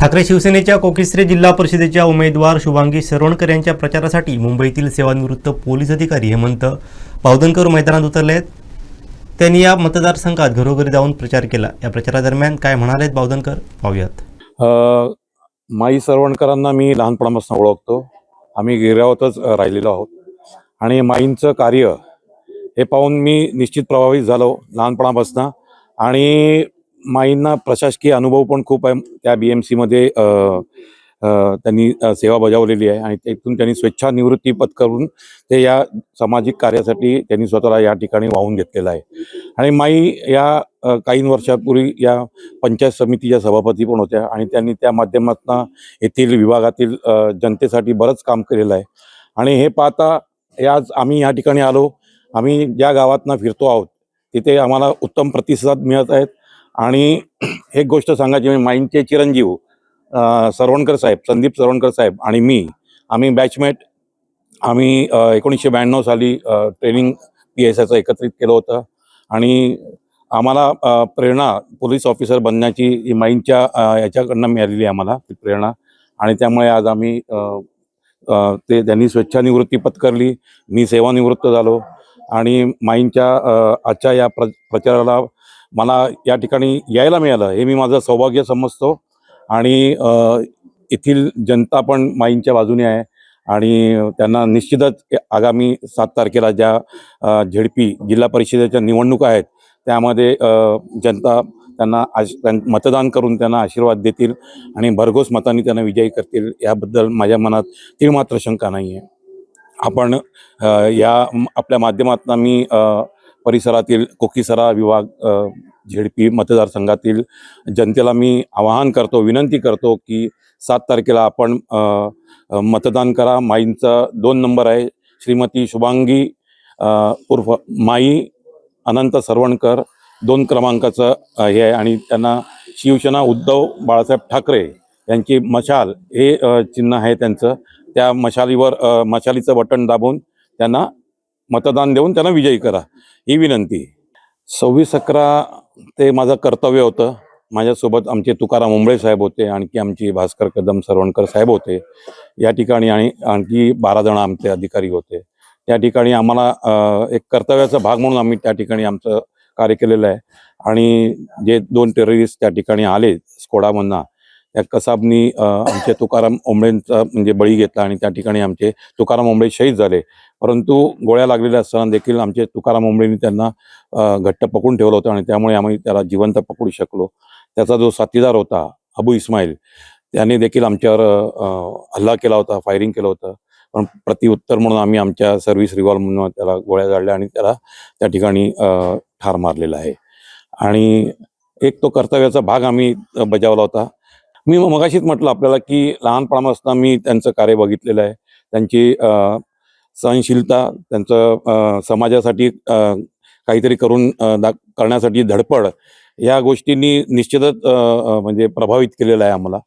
ठाकरे शिवसेनेच्या कोकिस्रे जिल्हा परिषदेच्या उमेदवार शुभांगी सरवणकर यांच्या प्रचारासाठी मुंबईतील सेवानिवृत्त पोलीस अधिकारी हेमंत पावदनकर मैदानात उतरले आहेत त्यांनी या मतदारसंघात घरोघरी जाऊन प्रचार केला. या प्रचारादरम्यान काय म्हणालेत बावदनकर पाहूयात. माई सरवणकरांना मी लहानपणापासून ओळखतो. आम्ही गिरावतच राहिलेलो आहोत. आणि माईंचं कार्य हे पाहून मी निश्चित प्रभावित झालो लहानपणापासून. आणि माईंना प्रशासकीय अनुभव पण खूप आहे. त्या बी एम सीमध्ये त्यांनी सेवा बजावलेली आहे आणि त्यातून त्यांनी स्वेच्छा निवृत्ती पत्करून ते या सामाजिक कार्यासाठी त्यांनी स्वतःला या ठिकाणी वाहून घेतलेलं आहे. आणि माई या काही वर्षापूर्वी या पंचायत समितीच्या सभापती पण होत्या आणि त्यांनी त्या माध्यमातून येथील विभागातील जनतेसाठी बरंच काम केलेलं आहे. आणि हे पाहता हे आज आम्ही या ठिकाणी आलो. आम्ही ज्या गावातनं फिरतो आहोत तिथे आम्हाला उत्तम प्रतिसाद मिळत आहेत. आणि एक गोष्ट सांगायची म्हणजे माईंचे चिरंजीव सरवणकर साहेब संदीप सरवणकर साहेब आणि मी आम्ही बॅचमेट आम्ही एकोणीसशे ब्याण्णव साली ट्रेनिंग पी एस आयचं एकत्रित केलं होतं आणि आम्हाला प्रेरणा पोलीस ऑफिसर बनण्याची ही माईंच्या याच्याकडनं मिळालेली आम्हाला ती प्रेरणा. आणि त्यामुळे आज आम्ही ते त्यांनी स्वेच्छानिवृत्ती पत्करली मी सेवानिवृत्त झालो आणि माईंच्या आजच्या या प्र प्रचाराला मला या ठिकाणी यायला मिळालं. हे मी माझं सौभाग्य समजतो. आणि येथील जनता पण माईंच्या बाजूने आहे. आणि त्यांना निश्चितच आगामी सात तारखेला ज्या झेडपी जिल्हा परिषदेच्या निवडणुका आहेत त्यामध्ये जनता त्यांना आश त्यां- मतदान करून त्यांना आशीर्वाद देतील आणि भरघोस मतांनी त्यांना विजयी करतील याबद्दल माझ्या मनात तीळ मात्र शंका नाही आहे आपण या आपल्या माध्यमातून मी परिसरातील कोकीसरा विभाग झेडपी मतदारसंघातील जनतेला मी आवाहन करतो विनंती करतो की सात तारखेला आपण मतदान करा. माईंचा दोन नंबर आहे. श्रीमती शुभांगी उर्फ माई अनंत सरवणकर दोन क्रमांकाचं हे आहे. आणि त्यांना शिवसेना उद्धव बाळासाहेब ठाकरे यांची मशाल हे चिन्ह आहे त्यांचं. त्या मशालीवर मशालीचं बटन दाबून त्यांना मतदान देऊन त्यांना विजयी करा ही विनंती. सव्वीस अकरा ते माझं कर्तव्य होतं. माझ्यासोबत आमचे तुकाराम मुंबळे साहेब होते आणखी आमची भास्कर कदम सरवणकर साहेब होते. या ठिकाणी आणि आणखी बारा जण आमचे अधिकारी होते. त्या ठिकाणी आम्हाला एक कर्तव्याचा भाग म्हणून आम्ही त्या ठिकाणी आमचं कार्य केलेलं आहे. आणि जे दोन टेररिस्ट त्या ठिकाणी आले स्कोडामधनं त्या कसाबनी आमचे तुकाराम ओंबळेंचा म्हणजे बळी घेतला आणि त्या ठिकाणी आमचे तुकाराम ओंबळे शहीद झाले. परंतु गोळ्या लागलेल्या असताना देखील आमचे तुकाराम ओंबळेंनी त्यांना घट्ट पकडून ठेवलं होतं आणि त्यामुळे आम्ही त्याला जिवंत पकडू शकलो. त्याचा जो साथीदार होता अबू इस्माईल त्याने देखील आमच्यावर हल्ला केला होता फायरिंग केलं होतं. पण प्रतिउत्तर म्हणून आम्ही आमच्या सर्व्हिस म्हणून त्याला गोळ्या झाडल्या आणि त्याला त्या ठिकाणी ठार मारलेला आहे. आणि एक तो कर्तव्याचा भाग आम्ही बजावला होता. मी मगाशीच म्हटलं आपल्याला की लहानपणापासून मी त्यांचं कार्य बघितलेलं आहे. त्यांची सहनशीलता त्यांचं समाजासाठी काहीतरी करून दा करण्यासाठी धडपड या गोष्टींनी निश्चितच म्हणजे प्रभावित केलेलं आहे आम्हाला.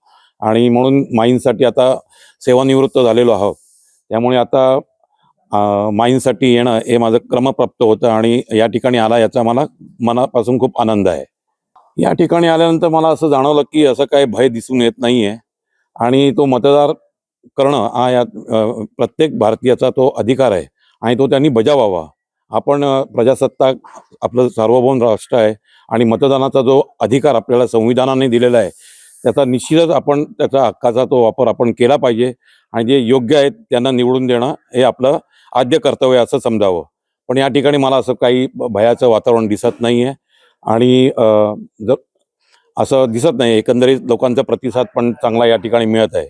आणि म्हणून माईंसाठी आता सेवानिवृत्त झालेलो आहोत. त्यामुळे आता माईंसाठी येणं हे माझं क्रमप्राप्त होतं आणि या ठिकाणी आला याचा मला मनापासून खूप आनंद आहे. या ठिकाणी आल्यानंतर मला असं जाणवलं की असं काही भय दिसून येत नाही आहे आणि तो मतदार करणं हा या प्रत्येक भारतीयाचा तो अधिकार आहे. आणि तो त्यांनी बजावावा. आपण प्रजासत्ताक आपलं सार्वभौम राष्ट्र आहे आणि मतदानाचा जो अधिकार आपल्याला संविधानाने दिलेला आहे त्याचा निश्चितच आपण त्याचा हक्काचा तो वापर आपण केला पाहिजे. आणि जे योग्य आहेत त्यांना निवडून देणं हे आपलं आद्य कर्तव्य असं समजावं. पण या ठिकाणी मला असं काही भयाचं वातावरण दिसत नाही आहे आणि जर असं दिसत नाही एकंदरीत लोकांचा प्रतिसाद पण चांगला या ठिकाणी मिळत आहे.